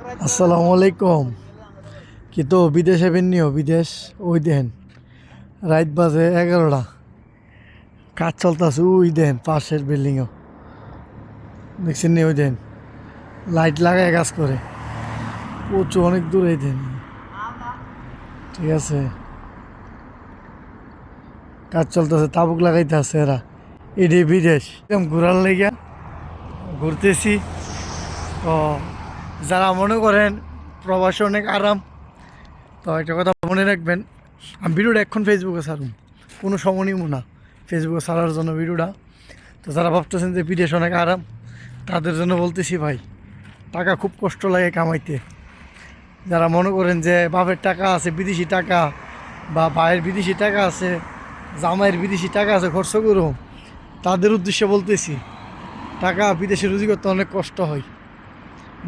আসসালামু আলাইকুম। কি তো, বিদেশে বেননিও বিদেশ? ওই দেন, রাত বাজে এগারোটা। কাজ চলতেছে, ওই দেন, পাশের বিল্ডিংও। দেখছেন নি, ওই দেন, লাইট লাগায় কাজ করে। প্রচুর অনেক দূরে দেন। ঠিক আছে। কাজ চলতেছে, তাবুক লাগাইতে আছে এরা। এটি বিদেশ। একদম ঘোরার লেগে ঘুরতেছি। তো যারা মনে করেন প্রবাসে অনেক আরাম, তো একটা কথা মনে রাখবেন, আমি ভিডিওটা এখন ফেসবুকে ছাড়ুন। কোনো সময় নিব না। ফেসবুকে ছাড়ার জন্য ভিডিওটা। তো যারা ভাবতেছেন যে বিদেশ অনেক আরাম, তাদের জন্য বলতেছি ভাই, টাকা খুব কষ্ট লাগে কামাইতে। যারা মনে করেন যে বাপের টাকা আছে, বিদেশি টাকা, বা ভাইয়ের বিদেশি টাকা আছে, জামাইয়ের বিদেশি টাকা আছে, খরচ করো তাদের উদ্দেশ্যে বলতেছি, টাকা বিদেশে রুজি করতে অনেক কষ্ট হয়।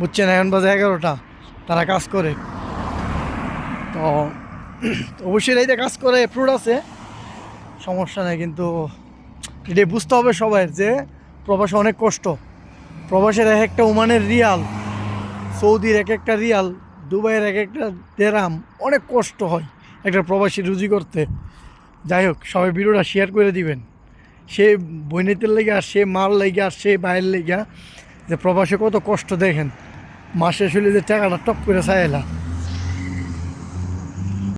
বুঝছেন, এখন বাজে এগারোটা, তারা কাজ করে। তো, অবশ্যই এইটা কাজ করে অ্যাপ্রুভ আছে। সমস্যা নেই, কিন্তু এটা বুঝতে হবে সবাই যে প্রবাসে অনেক কষ্ট। প্রবাসের এক একটা ওমানের রিয়াল, সৌদির এক একটা রিয়াল, দুবাইয়ের এক একটা দেরাম, অনেক কষ্ট হয় একটা প্রবাসী রুজি করতে। যাই হোক, সবাই ভিডিওটা শেয়ার করে দিবেন। সে বইনেতের লেগে আর সে মার লেগে আর সে বাইরের লেগে যে প্রবাসে কত কষ্ট দেখেন। মাসে শুলে যে টাকাটা টপ করে চাইলা।